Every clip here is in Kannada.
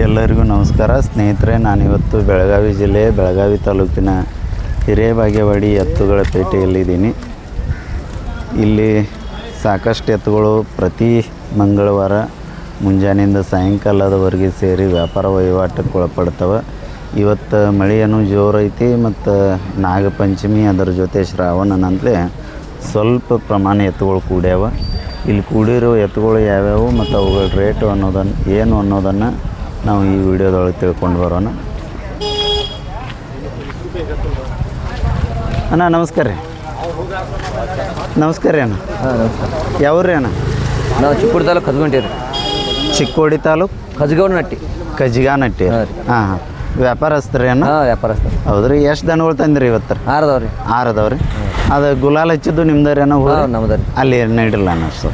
ಎಲ್ಲರಿಗೂ ನಮಸ್ಕಾರ. ಸ್ನೇಹಿತರೆ, ನಾನಿವತ್ತು ಬೆಳಗಾವಿ ಜಿಲ್ಲೆ ಬೆಳಗಾವಿ ತಾಲೂಕಿನ ಹಿರೇಬಾಗೇವಾಡಿ ಎತ್ತುಗಳ ಪೇಟೆಯಲ್ಲಿದ್ದೀನಿ ಇಲ್ಲಿ ಸಾಕಷ್ಟು ಎತ್ತುಗಳು ಪ್ರತಿ ಮಂಗಳವಾರ ಮುಂಜಾನೆಯಿಂದ ಸಾಯಂಕಾಲದವರೆಗೆ ಸೇರಿ ವ್ಯಾಪಾರ ವಹಿವಾಟಕ್ಕೆ ಒಳಪಡ್ತವೆ. ಇವತ್ತು ಮಳೆಯನ್ನು ಜೋರೈತಿ ಮತ್ತು ನಾಗಪಂಚಮಿ ಅದರ ಜೊತೆ ಶ್ರಾವಣನಂತಲೇ ಸ್ವಲ್ಪ ಪ್ರಮಾಣ ಎತ್ತುಗಳು ಕೂಡ್ಯಾವ. ಇಲ್ಲಿ ಕೂಡಿರೋ ಎತ್ತುಗಳು ಯಾವ್ಯಾವು ಮತ್ತು ಅವುಗಳ ರೇಟು ಅನ್ನೋದನ್ನು, ಏನು ಅನ್ನೋದನ್ನು ನಾವು ಈ ವಿಡಿಯೋದೊಳಗೆ ತಿಳ್ಕೊಂಡು ಬರೋಣ. ಅಣ್ಣ ನಮಸ್ಕಾರ ರೀ. ನಮಸ್ಕಾರ ರೀ ಅಣ್ಣ. ಯಾವ ರೀ ಯಾವ್ರಿ ಅಣ್ಣ? ನಾವು ಚಿಕ್ಕೋಡಿ ತಾಲೂಕು ಕದ್ಗೊಂಟೀವಿ ರೀ. ಚಿಕ್ಕೋಡಿ ತಾಲೂಕು? ಕಜ್ಗೌಡ ನಟ್ಟಿ ಕಜಿಗಾನಟ್ಟಿ ಹಾಂ. ಹಾಂ. ಹಾಂ ವ್ಯಾಪಾರಸ್ತ್ರಿ ಅಣ್ಣ? ಹಾಂ ವ್ಯಾಪಾರಸ್ಥರು. ಹೌದ್ರಿ ಎಷ್ಟು ದನಗಳು ತಂದಿರಿ ಇವತ್ತು? ಆರದವ್ರಿ. ಆರದವ್ರಿ. ಅದು ಗುಲಾಲ್ ಹಚ್ಚಿದ್ದು ನಿಮ್ದರಿ ಅಣ್ಣ ನಮ್ದು ಅಲ್ಲಿ ನೀಡಿಲ್ಲ ಅಣ್ಣ ಸೊ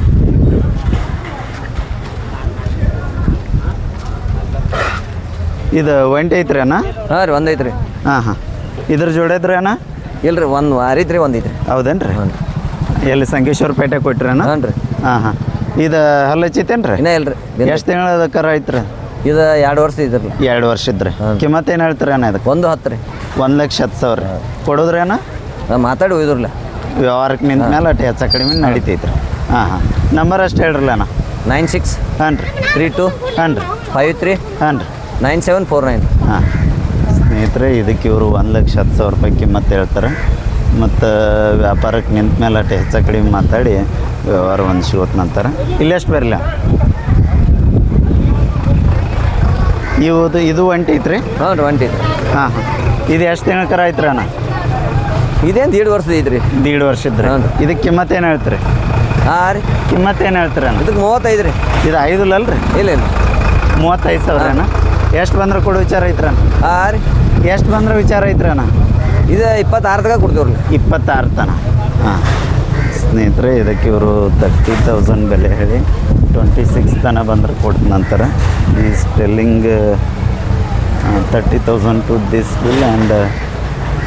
ಇದು ಒಂಟಿ ಐತ್ರಿ ಅಣ್ಣ? ಹಾಂ ರೀ ಒಂದು ಐತ್ರಿ. ಹಾಂ ಹಾಂ. ಇದ್ರ ಜೋಡೈತ್ರಿ ಅಣ್ಣ? ಇಲ್ಲ ರೀ ಒಂದು ವಾರ ಐತ್ರಿ ಒಂದು ಐತ್ರಿ. ಹೌದೇನ್ರಿ? ಎಲ್ಲಿ ಸಂಕೇಶ್ವರ ಪೇಟೆ ಕೊಟ್ರಿ ಅಣ್ಣ? ಹ್ಞೂ ರೀ. ಹಾಂ ಹಾಂ. ಇದು ಹಲ್ಲಚ್ಚಿತ್ತೇನ್ರಿ ಇನ್ನೂ ಇಲ್ಲ ರೀ ಎಷ್ಟು ತಿಂಗಳದ ಕರ ಐತ್ರಿ? ಇದು ಎರಡು ವರ್ಷ ಇದ್ರಿ ಎರಡು ವರ್ಷ ಇದ್ರಿ. ಕಿಮ್ಮತ್ ಏನು ಹೇಳ್ತೀರಿ ಅಣ್ಣ ಇದಕ್ಕೆ? ಒಂದು ಹತ್ತು ರೀ. ಒಂದು ಲಕ್ಷ ಹತ್ತು ಸಾವಿರ. ಕೊಡೋದ್ರಿ ಅಣ್ಣ? ಮಾತಾಡಿ ಹೋಯ್ದ್ರಲ್ಲ ವ್ಯವಹಾರಕ್ಕೆ ನಿಂತ ಮೇಲೆ ಅಟ್ಟು ಹೆಚ್ಚು ಕಡಿಮೆ ನಡೀತೈತ್ರಿ. ಹಾಂ ಹಾಂ. ನಂಬರ್ ಅಷ್ಟು ಹೇಳ್ರಲ್ಲ ಅಣ್ಣ? ನೈನ್ ಸಿಕ್ಸ್ ಹಾಂ ರೀ. ತ್ರೀ ಟು ಹಾಂ ರೀ. ಫೈವ್ ತ್ರೀ ಹಾಂ ರೀ. Nine seven four nine. ಹಾಂ. ಸ್ನೇಹಿತರೆ ಇದಕ್ಕೆ ಇವರು ಒಂದು ಲಕ್ಷ ಹತ್ತು ಸಾವಿರ ರೂಪಾಯಿ ಕಿಮ್ಮತ್ತು ಹೇಳ್ತಾರೆ. ಮತ್ತು ವ್ಯಾಪಾರಕ್ಕೆ ನಿಂತ ಮೇಲೆ ಅಟ್ಟು ಹೆಚ್ಚು ಕಡಿಮೆ ಮಾತಾಡಿ ವ್ಯವಹಾರ ಒಂದು ಶಿವತ್ ನಂತರ ಇಲ್ಲೆಷ್ಟು ಬರಲಿಲ್ಲ ಇವುದು ಇದು ಒಂಟಿ ಐತ್ರಿ? ಹ್ಞೂ ರೀ ಒಂಟಿ ಹಾಂ ಹಾಂ. ಇದು ಎಷ್ಟು ತಿಂಗಳ ಕರ ಐತ್ರಿ ಅಣ್ಣ? ಇದೇನು ದೀಡ್ ವರ್ಷದ ಐತ್ರಿ. ದೀಡ್ ವರ್ಷದ ಹಾಂ ರೀ. ಇದಕ್ಕೆ ಕಿಮ್ಮತ್ತು ಏನು ಹೇಳ್ತೀರಿ? ಹಾಂ ರೀ. ಕಿಮ್ಮತ್ತು ಏನು ಹೇಳ್ತೀರಿ ಅಣ್ಣ? ಇದಕ್ಕೆ ಮೂವತ್ತೈದು ರೀ. ಇದು ಐದು ಅಲ್ರಿ? ಇಲ್ಲ ಇಲ್ಲ. ಮೂವತ್ತೈದು ಸಾವಿರ ಅಣ್ಣ? ಎಷ್ಟು ಬಂದ್ರೆ ಕೊಡು ವಿಚಾರ ಐತ್ರ ಹಾಂ ರೀ. ಎಷ್ಟು ಬಂದ್ರೆ ವಿಚಾರ ಐತ್ರಣ್ಣ ಇದು ಇಪ್ಪತ್ತಾರು ತನಕ ಕೊಡ್ತೀವ್ರಿ. ಇಪ್ಪತ್ತಾರು ತನ ಹಾಂ. ಸ್ನೇಹಿತರೆ ಇದಕ್ಕೆ ಇವರು ತರ್ಟಿ ತೌಸಂಡ್ ಬೆಲೆ ಹೇಳಿ ಟ್ವೆಂಟಿ ಸಿಕ್ಸ್ ತನ ಬಂದ್ರೆ ಕೊಟ್ಟ ನಂತರ ಈ settling thirty thousand to this bill and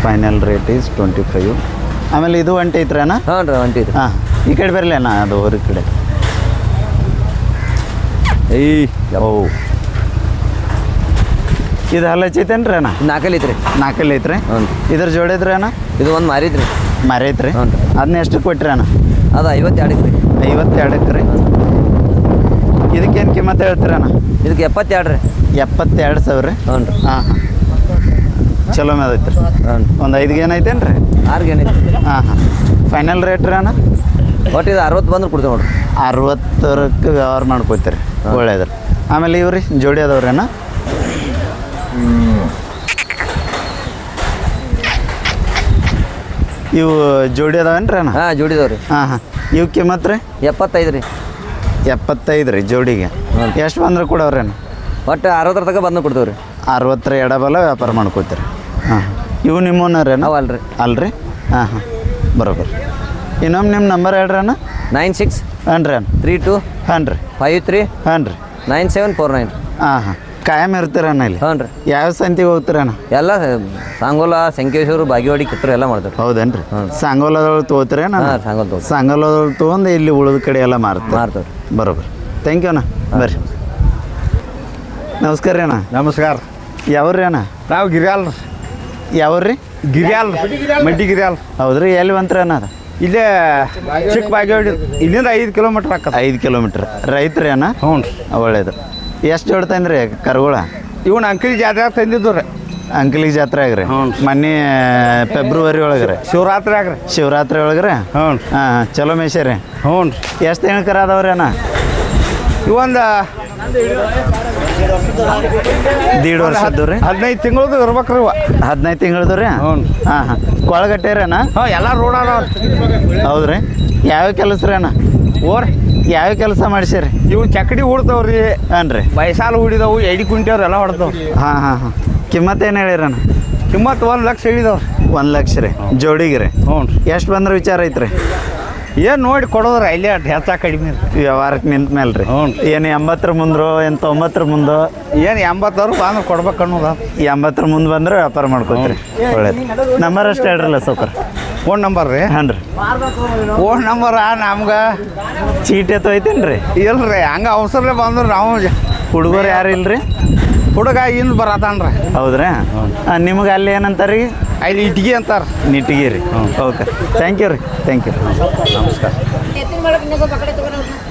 final rate is twenty five ಆಮೇಲೆ ಇದು ಒಂಟಿ ಐತ್ರಣ್ಣ ಹಾಂ ರೀ ಒಂಟಿ ಹಾಂ. ಈ ಕಡೆ ಬರಲಿ ಅಣ್ಣ ಅದು ಅವ್ರ ಕಡೆ ಏಯ್ ಓ ಇದು ಹಲ್ಲ ರೀ ಅಣ್ಣ? ನಾಲ್ಕಲ್ಲಿ ಐತ್ರಿ. ನಾಲ್ಕಲ್ಲಿ ಐತ್ರಿ? ಹ್ಞೂ. ರೀ ಇದ್ರ ಜೋಡಿದ್ರಿ ಅಣ್ಣ? ಇದು ಒಂದು ಮಾರಿದ್ರಿ ಮರೈತ್ರಿ ಹ್ಞೂ. ರೀ ಅದನ್ನ ಎಷ್ಟು ಕೊಟ್ರಿ ಅಣ್ಣ? ಅದು ಐವತ್ತೆರಡು ಐತ್ರಿ ಐವತ್ತೆರಡಕ್ಕೆ ರೀ? ಇದಕ್ಕೇನು ಕಿಮ್ಮತ್ತು ಹೇಳ್ತೀರ ಅಣ್ಣ? ಇದಕ್ಕೆ ಎಪ್ಪತ್ತೆರಡು ರೀ. ಎಪ್ಪತ್ತೆರಡು ಸಾವಿರ ರೀ? ಹ್ಞೂ ರೀ. ಹಾಂ ಹಾಂ. ಚಲೋ ಮೇಲೆ ಐತ್ರಿ. ಹ್ಞೂ ರೀ. ಒಂದು ಐದು ಏನೈತೇನು ರೀ ಆರ್ಗೆ ಏನೈತಿ ಹಾಂ ಹಾಂ. ಫೈನಲ್ ರೇಟ್ ರೀ ಅಣ್ಣ? ಒಟ್ಟು ಇದು ಅರವತ್ತು ಬಂದ್ರೆ ಕೊಡ್ತೀವಿ ನೋಡ್ರಿ. ಅರವತ್ತರಕ್ಕೆ ವ್ಯವಹಾರ ಮಾಡ್ಕೊತೀರಿ. ಒಳ್ಳೆಯದ್ರಿ ಆಮೇಲೆ ಇವ್ರಿ ಜೋಡಿ ಅದಾವ್ರಿ ಅಣ್ಣ? ಇವು ಜೋಡಿ ಅದಾವೇನ್ರಿ ಅಣ್ಣ? ಹಾಂ ಜೋಡಿದವ್ರಿ ಹಾಂ ಹಾಂ. ಇವು ಮಾತ್ರ ರೀ? ಎಪ್ಪತ್ತೈದು ರೀ. ಎಪ್ಪತ್ತೈದು ರೀ ಜೋಡಿಗೆ. ಎಷ್ಟು ಬಂದ್ರೆ ಕೊಡವ್ರಿ ಅಣ್ಣ? ಒಟ್ಟು ಅರವತ್ತರ ತನಕ ಬಂದು ಕೊಡ್ತೇವ್ರಿ. ರೀ ಅರವತ್ತರ ಎಡಬಲ ವ್ಯಾಪಾರ ಮಾಡ್ಕೋತೀರಿ. ಹಾಂ ಇವು ನಿಮ್ಮವನ್ನ ಅವು ಅಲ್ರಿ. ಅಲ್ರಿ? ಹಾಂ ಹಾಂ. ಬರೋಬರ್. ಇನ್ನೊಮ್ಮೆ ನಿಮ್ಮ ನಂಬರ್ ಹೇಳ್ರಿ ಅಣ್ಣ? ನೈನ್ ಸಿಕ್ಸ್ ಹಾಂ ರೀ ಅಣ್ಣ? ತ್ರೀ ಟು ಹಾಂ ರೀ ಫೈವ್ ತ್ರೀ ಹಾಂ ರೀ ನೈನ್ ಸೆವೆನ್ ಫೋರ್ ನೈನ್. ಹಾಂ ಹಾಂ. ಕಾಯಂ ಇರ್ತೀರಣ್ಣ ಇಲ್ಲಿ? ಹ್ಞೂ ರೀ ಯಾವ ಸಂತಿಗೆ ಹೋಗ್ತೀರಣ್ಣ ಎಲ್ಲ ಸಾಂಗೋಲ ಸಂಕೇಶ್ವರ ಬಾಗಿವಾಡಿ ಕಿತ್ತೂರು ಎಲ್ಲ ಮಾಡ್ತಾರೆ ಹೌದೇನ್ರಿ? ಸಾಂಗೋಲದೊಳಗೆ ತೊಗೋತೀರೇನ ಹಾಂ ಸಾಂಗೋಲ್ ಸಾಂಗೋಲದೊಳಗೆ ತೊಗೊಂಡು ಇಲ್ಲಿ ಉಳಿದ ಕಡೆ ಎಲ್ಲ ಮಾರ್ತಾರೆ? ಮಾರ್ತೇವೆ ಬರೋಬರ್ ಥ್ಯಾಂಕ್ ಯು ಅಣ್ಣ. ಬರ್ರಿ. ನಮಸ್ಕಾರ ರೀ ಅಣ್ಣ. ನಮಸ್ಕಾರ. ಯಾವ್ರಿ ಅಣ್ಣ? ನಾವು ಗಿರಿಯಾಲ್ ಯಾವ್ರಿ? ಗಿರಿಯಾಲ್ ಮಡ್ಡಿ ಗಿರಿಯಾಲ್. ಹೌದ್ರಿ ಎಲ್ಲಿ ಬಂತ್ರಿ ಅಣ್ಣ ಅದು? ಇಲ್ಲೇ ಚಿಕ್ಕ ಬಾಗಿವಾಡಿ ಇಲ್ಲಿಂದ ಐದು ಕಿಲೋಮೀಟ್ರ್ ಆಕತ್ತ ಐದು ಕಿಲೋಮೀಟ್ರ್. ರೈತ್ರಿ ಅಣ್ಣ? ಹ್ಞೂ ರೀ ಒಳ್ಳೇದು. ಎಷ್ಟು ಜೋಡ್ತಂದ್ರಿ ಕರುಗಳ? ಇವನ್ ಅಂಕಲಿ ಜಾತ್ರೆ ತಂದಿದ್ದು ರೀ. ಅಂಕಲಿಗೆ ಜಾತ್ರೆ ಆಗ್ರಿ ಹ್ಞೂ. ಮೊನ್ನೆ ಫೆಬ್ರವರಿ ಒಳಗ್ರಿ ಶಿವರಾತ್ರಿ ಆಗ್ರಿ ಶಿವರಾತ್ರಿ ಒಳಗ್ರಿ ಹ್ಞೂ ಹಾಂ ಚಲೋ ಮೇಷರಿ ಹ್ಞೂ ರೀ. ಎಷ್ಟು ಹೆಣ್ಕರ ಅದಾವ್ರಿ ಅಣ್ಣ? ಇವೊಂದು ದೀಡ್ ವರ್ಷ ರೀ? ಹದಿನೈದು ತಿಂಗಳದು ಇರ್ಬೇಕ್ರಿ ಇವ. ಹದಿನೈದು ತಿಂಗಳದು ರೀ? ಹ್ಞೂ ಹಾಂ ಹಾಂ. ಕೊಳಗಟ್ಟೆ ರೀ ಅಣ್ಣ? ಹಾಂ ಎಲ್ಲ ರೋಡ್ ಅದಾವ ಹೌದ್ರಿ? ಯಾವ ಕೆಲಸ ರೀ ಅಣ್ಣ? ಓರಿ ಯಾವ ಕೆಲಸ ಮಾಡಿಸಿರಿ ಇವು ಚಕಡಿ ಹೂಡ್ತಾವ್ರಿ ಅನ್ರಿ ರೀ ಬಯಸಾಲು ಹೂಡಿದವು ಎಡಿ ಕುಂಟಿಯವ್ರು ಎಲ್ಲ ಹೊಡ್ತಾವ್ ಹಾಂ ಹಾಂ ಹಾಂ. ಕಿಮ್ಮತ್ತು ಏನು ಹೇಳಿರಣ್ಣ? ಕಿಮ್ಮತ್ತು ಒಂದು ಲಕ್ಷ ಹೇಳಿದವ್ರು. ಒಂದು ಲಕ್ಷ ರೀ. ಜೋಡಿಗೆ ರೀ. ಹ್ಞೂ ರೀ. ಎಷ್ಟು ಬಂದ್ರೆ ವಿಚಾರ ಐತ್ರಿ? ಏನು ನೋಡಿ ಕೊಡೋದ್ರ ಇಲ್ಲೇ ಅಷ್ಟು ಹೆಚ್ಚ ಕಡಿಮೆ ವ್ಯವಹಾರಕ್ಕೆ ನಿಂತ ಮೇಲೆ ರೀ. ಹ್ಞೂ. ಏನು ಎಂಬತ್ತರ ಮುಂದ್ರೋ ಏನು ತೊಂಬತ್ತರ ಮುಂದೋ ಏನು ಎಂಬತ್ತವ್ರು ಬಂದ್ರೆ ಕೊಡ್ಬೇಕು ಅನ್ನೋದು ಎಂಬತ್ತರ ಮುಂದೆ ಬಂದ್ರೆ ವ್ಯಾಪಾರ ಮಾಡ್ಕೋತೀರಿ. ಒಳ್ಳೇದು. ನಂಬರ್ ಅಷ್ಟು ಹೇಳ್ರಲ್ಲ ಸೌಕರ್. ಫೋನ್ ನಂಬರ್ ರೀ. ಹಾಂ ರೀ ಫೋನ್ ನಂಬರ್ ನಮ್ಗೆ. ಚೀಟಿ ಅಥವಾ ಐತೇನು ರೀ ಇಲ್ರಿ ಹಂಗೆ ಅವಸರಲೆ ಬಂದ್ರೆ ನಾವು ಹುಡುಗರು ಯಾರು ಇಲ್ರಿ? ಹುಡುಗ ಇಂದ ಬರತಾನ್ರಿ. ಹೌದ್ರಾ? ನಿಮ್ಗೆ ಅಲ್ಲಿ ಏನಂತಾರೆ ರೀ ಅಲ್ಲಿ ಇಟ್ಗಿ ಅಂತಾರೆ. ನಿಟ್ಟಿಗೆ ರೀ. ಓಕೆ. ಥ್ಯಾಂಕ್ ಯು ರೀ. ಥ್ಯಾಂಕ್ ಯು ನಮಸ್ಕಾರ.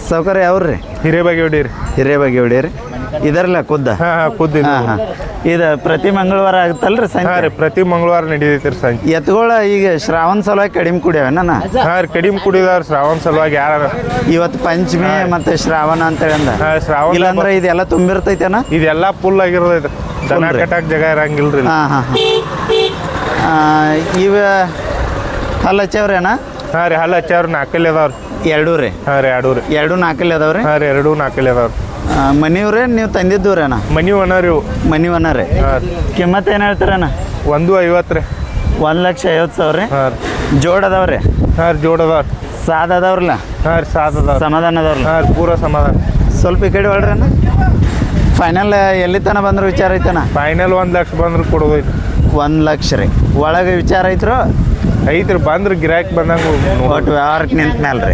ಸೌಕರ್ಯ ಯಾವ್ರಿ? ಹಿರೇಬಾಗಿ ಹೊಡೀರಿ ಹಿರೇಬಾಗಿ ಹೊಡೀರಿ ಇದರಲ್ಲ ಖುದ್ದ ಹಾಂ ಹಾಂ ಖುದ್ದು ಹಾಂ ಹಾಂ. ಇದು ಪ್ರತಿ ಮಂಗಳವಾರ ಆಗುತ್ತಲ್ರಿ ರೀ ಸಂಜೆ ರೀ ಪ್ರತಿ ಮಂಗಳವಾರ ನಡೀತೈತಿ ರೀ ಸಂಜೆ. ಎತ್ತುಗಳ ಈಗ ಶ್ರಾವಣ ಸಲುವಾಗಿ ಕಡಿಮೆ ಕುಡಿಯವೇನ ಹಾಂ ರೀ ಕಡಿಮೆ ಕುಡಿದಾರ ಶ್ರಾವಣ ಸಲುವಾಗಿ ಯಾರು ಇವತ್ತು ಪಂಚಮಿ ಮತ್ತೆ ಶ್ರಾವಣ ಅಂತೇಳಿ ಹೇಳಂದ ಹಾಂ ಶ್ರಾವಣ ಇಲ್ಲಾಂದ್ರೆ ಇದೆಲ್ಲ ತುಂಬಿರ್ತೈತೇನ ಇದೆಲ್ಲ ಫುಲ್ ಆಗಿರ್ತೈತಿ. ದನ Full ರೀ. ಕಟ್ಟಾಕ ಜಾಗ ಇರಂಗಿಲ್ರಿ ರೀ ಹಾಂ ಹಾಂ ಹಾಂ. ಇವ ಹಲ್ಲಚ್ಚವ್ರೇನ ಹಾಂ ರೀ ಹಲ್ಲ ಹಚ್ಚಾವ್ರಿ ನಾಲ್ಕಲ್ಲಿ ಅದಾವ್ರಿ. ಎರಡೂ ರೀ? ಹಾಂ ರೀ ಎರಡು ರೀ. ಎರಡು ನಾಲ್ಕಲ್ಲಿ ರೀ? ಹಾಂ ರೀ ಎರಡು ನಾಲ್ಕಲ್ಲಿ ರೀ. ಮನಿವ್ರಿ ನೀವು ತಂದಿದ್ದೂರೇನ ಮನಿ ಒಣ ರೀ ಇವು. ಮನಿವನ ರೀ? ಹಾಂ ರೀ. ಕಿಮ್ಮತ್ ಏನು ಹೇಳ್ತೀರಣ್ಣ ಒಂದು ಐವತ್ತು ರೀ. ಒಂದು ಲಕ್ಷ ಐವತ್ತು ಸಾವಿರ ರೀ? ಹಾಂ ರೀ. ಜೋಡ್ ಅದಾವ್ರಿ ಹಾಂ ರೀ ಜೋಡ್ ಅದಾವ್ರಿ ಸಾದ್ ಅದಾವ್ರಲ್ಲ ಹಾಂ ರೀ ಸಾತ್ ಅದಾವ್ರಿ ಸಮಾಧಾನ ಅದಾವ್ರಲ್ಲ ಹಾಂ ರೀ ಪೂರ ಸಮಾಧಾನ. ಸ್ವಲ್ಪ ಈ ಕಡೆ ಅಣ್ಣ. ಫೈನಲ್ ಎಲ್ಲಿ ತನ ಬಂದ್ರೆ ವಿಚಾರ ಐತನ ಫೈನಲ್ ಒಂದು ಲಕ್ಷ ಬಂದ್ರೆ ಕೊಡೋದೈತಿ ಒಂದು ಲಕ್ಷ ರೀ. ಒಳಗೆ ವಿಚಾರ ಐತ್ರು? ಐತ್ರಿ ಬಂದ್ರೆ ಗಿರಾಕ್ ಬಂದಂಗೆ ಒಟ್ಟು ವ್ಯವಹಾರಕ್ಕೆ ನಿಂತ ಮೇಲೆ ರೀ